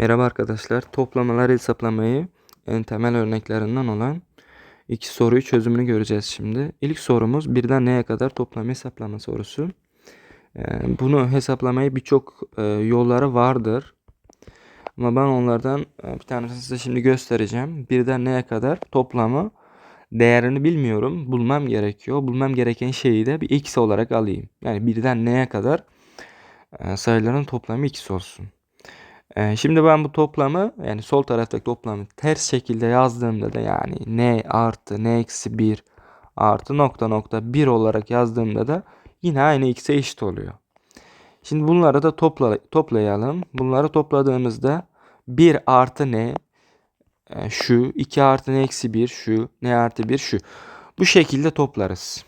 Merhaba arkadaşlar. Toplamaları hesaplamayı en temel örneklerinden olan iki soruyu çözümünü göreceğiz şimdi. İlk sorumuz birden neye kadar toplam hesaplama sorusu. Ee, Bunu hesaplamayı birçok e, yolları vardır. Ama ben onlardan e, bir tanesini size şimdi göstereceğim. Birden neye kadar toplamı değerini bilmiyorum. Bulmam gerekiyor. Bulmam gereken şeyi de bir x olarak alayım. Yani birden neye kadar e, sayıların toplamı x olsun. Ee, şimdi ben bu toplamı yani sol taraftaki toplamı ters şekilde yazdığımda da yani n artı n eksi 1 artı nokta nokta 1 olarak yazdığımda da yine aynı x'e eşit oluyor. Şimdi bunları da topla, toplayalım. Bunları topladığımızda 1 artı n e, şu 2 artı n eksi 1 şu n artı 1 şu. Bu şekilde toplarız.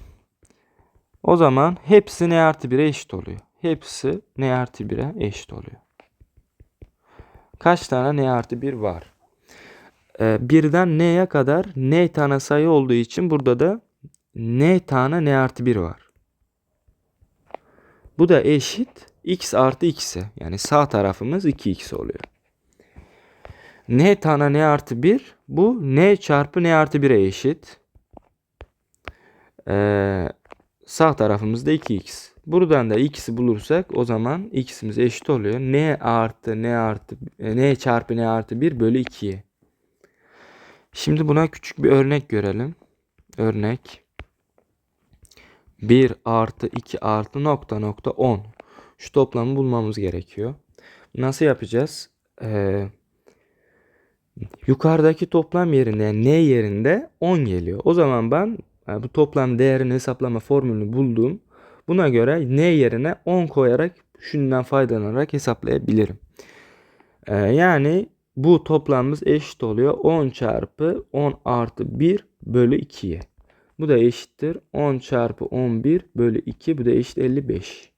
O zaman hepsi n artı 1'e eşit oluyor. Hepsi n artı 1'e eşit oluyor. Kaç tane n artı 1 var? Ee, birden n'ye kadar n tane sayı olduğu için burada da n tane n artı 1 var. Bu da eşit x artı x'e. Yani sağ tarafımız 2x oluyor. n tane n artı 1 bu n çarpı n artı 1'e eşit. Ee, sağ tarafımız da 2x. Buradan da x'i bulursak o zaman x'imiz eşit oluyor. n artı n artı e, n çarpı n artı 1 bölü 2'ye. Şimdi buna küçük bir örnek görelim. Örnek 1 artı 2 artı nokta nokta 10. Şu toplamı bulmamız gerekiyor. Nasıl yapacağız? Ee, yukarıdaki toplam yerine n yerinde 10 geliyor. O zaman ben e, bu toplam değerini hesaplama formülünü buldum. Buna göre n yerine 10 koyarak şundan faydalanarak hesaplayabilirim. Ee, yani bu toplamımız eşit oluyor. 10 çarpı 10 artı 1 bölü 2'ye. Bu da eşittir. 10 çarpı 11 bölü 2. Bu da eşit 55.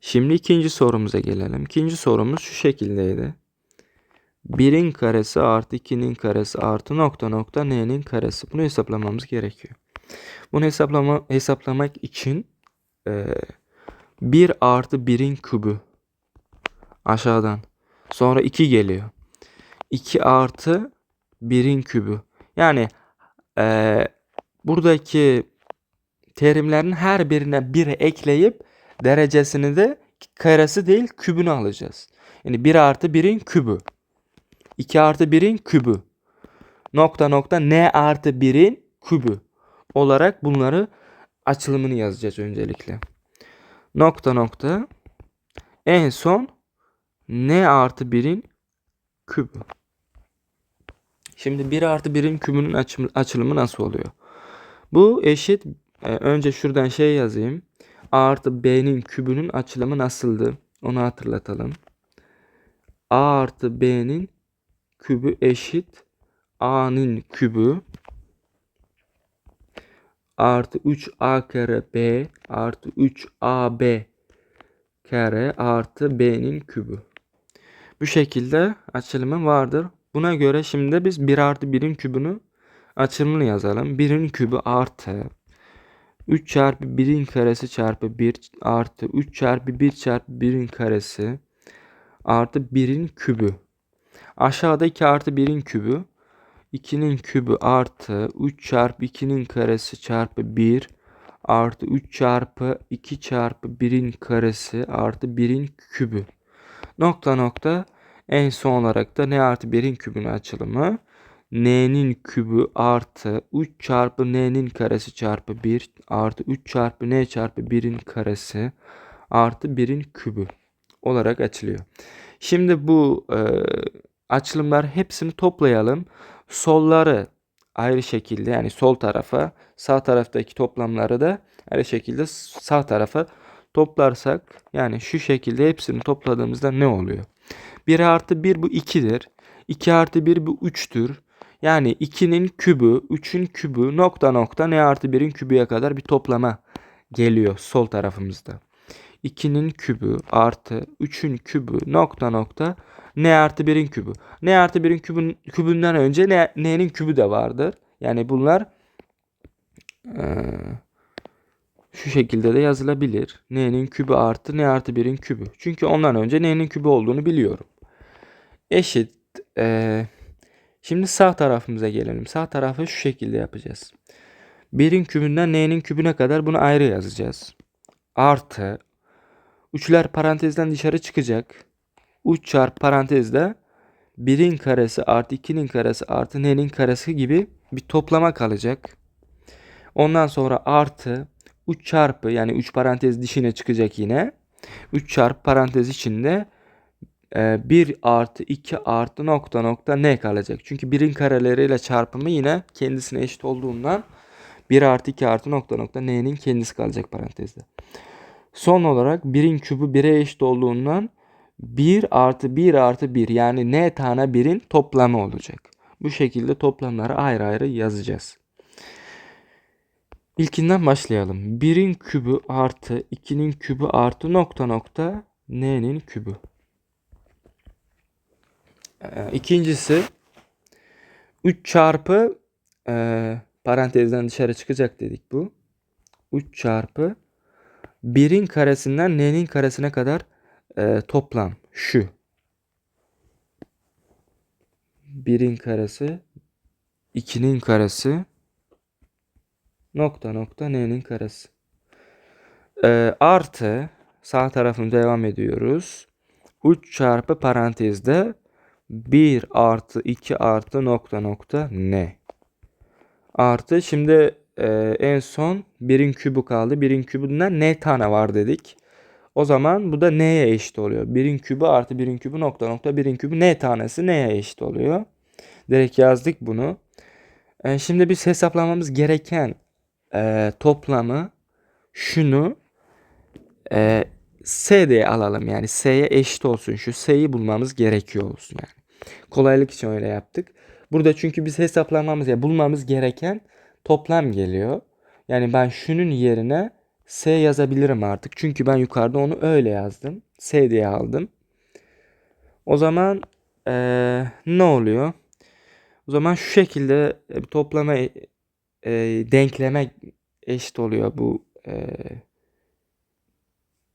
Şimdi ikinci sorumuza gelelim. İkinci sorumuz şu şekildeydi. 1'in karesi artı 2'nin karesi artı nokta nokta n'nin karesi. Bunu hesaplamamız gerekiyor. Bunu hesaplama, hesaplamak için e, 1 artı 1'in kübü aşağıdan. Sonra 2 geliyor. 2 artı 1'in kübü. Yani e, buradaki terimlerin her birine 1 ekleyip derecesini de karesi değil kübünü alacağız. Yani 1 artı 1'in kübü. 2 artı 1'in kübü. Nokta nokta n artı 1'in kübü olarak bunları açılımını yazacağız öncelikle. Nokta nokta en son n artı 1'in kübü. Şimdi 1 artı 1'in kübünün açım- açılımı nasıl oluyor? Bu eşit e, önce şuradan şey yazayım. A artı B'nin kübünün açılımı nasıldı? Onu hatırlatalım. A artı B'nin kübü eşit A'nın kübü artı 3A kare B artı 3AB kare artı B'nin kübü. Bu şekilde açılımı vardır. Buna göre şimdi biz 1 artı 1'in kübünü açılımını yazalım. 1'in kübü artı 3 çarpı 1'in karesi çarpı 1 artı 3 çarpı 1 çarpı 1'in karesi artı 1'in kübü. Aşağıda 2 artı 1'in kübü. 2'nin kübü artı 3 çarpı 2'nin karesi çarpı 1 artı 3 çarpı 2 çarpı 1'in karesi artı 1'in kübü. Nokta nokta en son olarak da n artı 1'in kübünün açılımı. n'nin kübü artı 3 çarpı n'nin karesi çarpı 1 artı 3 çarpı n çarpı 1'in karesi artı 1'in kübü olarak açılıyor. Şimdi bu e, açılımlar hepsini toplayalım. Solları ayrı şekilde yani sol tarafa sağ taraftaki toplamları da ayrı şekilde sağ tarafa toplarsak yani şu şekilde hepsini topladığımızda ne oluyor? 1 artı 1 bu 2'dir. 2 artı 1 bu 3'tür. Yani 2'nin kübü, 3'ün kübü nokta nokta ne artı 1'in kübüye kadar bir toplama geliyor sol tarafımızda. 2'nin kübü artı 3'ün kübü nokta nokta n artı 1'in kübü. n artı 1'in kübün, kübünden önce n, n'nin kübü de vardır. Yani bunlar eee, şu şekilde de yazılabilir. N'nin kübü artı N artı 1'in kübü. Çünkü ondan önce N'nin kübü olduğunu biliyorum. Eşit. eee, şimdi sağ tarafımıza gelelim. Sağ tarafı şu şekilde yapacağız. 1'in kübünden N'nin kübüne kadar bunu ayrı yazacağız. Artı. Üçler parantezden dışarı çıkacak. 3 çarpı parantezde 1'in karesi artı 2'nin karesi artı n'nin karesi gibi bir toplama kalacak. Ondan sonra artı 3 çarpı yani 3 parantez dışına çıkacak yine. 3 çarpı parantez içinde 1 artı 2 artı nokta nokta n kalacak. Çünkü 1'in kareleriyle çarpımı yine kendisine eşit olduğundan 1 artı 2 artı nokta nokta n'nin kendisi kalacak parantezde. Son olarak 1'in kübü 1'e eşit olduğundan 1 artı 1 artı 1 yani n tane 1'in toplamı olacak. Bu şekilde toplamları ayrı ayrı yazacağız. İlkinden başlayalım. 1'in kübü artı 2'nin kübü artı nokta nokta n'nin kübü. Ee, İkincisi 3 çarpı e, parantezden dışarı çıkacak dedik bu. 3 çarpı 1'in karesinden n'nin karesine kadar e, toplam şu. 1'in karesi 2'nin karesi nokta nokta n'nin karesi. E, artı sağ tarafını devam ediyoruz. 3 çarpı parantezde 1 artı 2 artı nokta nokta n. Artı şimdi e, en son 1'in kübü kaldı. 1'in kübünden n tane var dedik. O zaman bu da n'ye eşit oluyor. 1'in kübü artı 1'in kübü nokta nokta 1'in kübü n tanesi n'ye eşit oluyor. Direkt yazdık bunu. E, şimdi biz hesaplamamız gereken e, toplamı şunu e, S diye alalım. Yani S'ye eşit olsun. Şu S'yi bulmamız gerekiyor olsun yani. Kolaylık için öyle yaptık. Burada çünkü biz hesaplamamız ya bulmamız gereken toplam geliyor. Yani ben şunun yerine S yazabilirim artık. Çünkü ben yukarıda onu öyle yazdım. S diye aldım. O zaman eee, ne oluyor? O zaman şu şekilde e, toplama e, e, denkleme eşit oluyor bu e,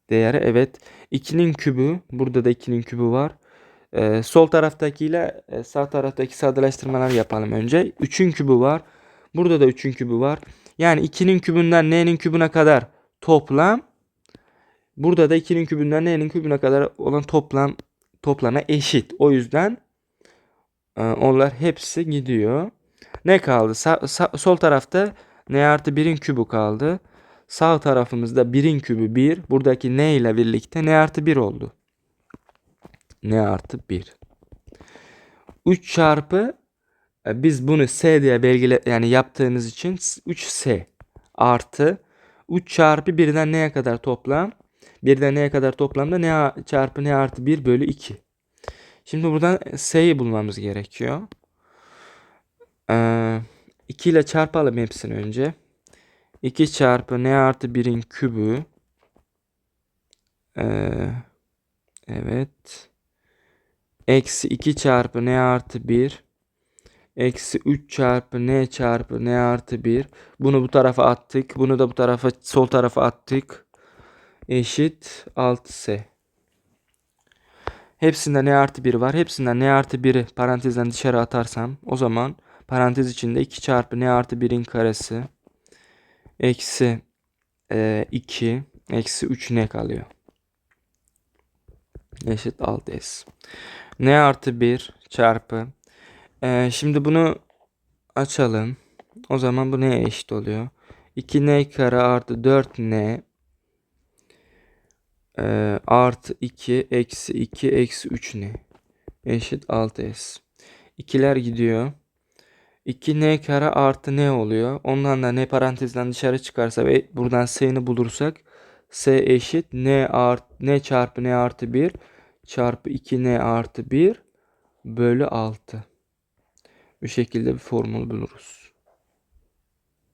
değeri. Evet. 2'nin kübü. Burada da 2'nin kübü var. E, sol taraftakiyle e, sağ taraftaki sadeleştirmeler yapalım önce. 3'ün kübü var. Burada da 3'ün kübü var. Yani 2'nin kübünden n'nin kübüne kadar toplam. Burada da 2'nin kübünden n'nin kübüne kadar olan toplam toplama eşit. O yüzden e, onlar hepsi gidiyor. Ne kaldı? Sa- sa- sol tarafta n artı 1'in kübü kaldı. Sağ tarafımızda 1'in kübü 1. Buradaki n ile birlikte n artı 1 oldu. n artı 1. 3 çarpı e, biz bunu s diye belgile yani yaptığımız için 3s artı 3 çarpı 1'den n'ye kadar toplam. 1'den n'ye kadar toplamda n a- çarpı n artı 1 bölü 2. Şimdi buradan s'yi bulmamız gerekiyor. Ee, 2 ile çarpalım hepsini önce. 2 çarpı n artı 1'in kübü. Ee, evet. Eksi 2 çarpı n artı 1. Eksi 3 çarpı n çarpı n artı 1. Bunu bu tarafa attık. Bunu da bu tarafa sol tarafa attık. Eşit 6s. Hepsinde n artı 1 var. Hepsinden n artı 1'i parantezden dışarı atarsam o zaman parantez içinde 2 çarpı n artı 1'in karesi eksi e, 2 eksi 3 n kalıyor. Eşit 6s. n artı 1 çarpı e, şimdi bunu açalım. O zaman bu neye eşit oluyor? 2n kare artı 4n e, artı 2 eksi 2 eksi 3 n eşit 6s. İkiler gidiyor. 2n kare artı n oluyor. Ondan da n parantezden dışarı çıkarsa ve buradan s'ni bulursak s eşit n art n çarpı n artı 1 çarpı 2n artı 1 bölü 6. Bu şekilde bir formül buluruz.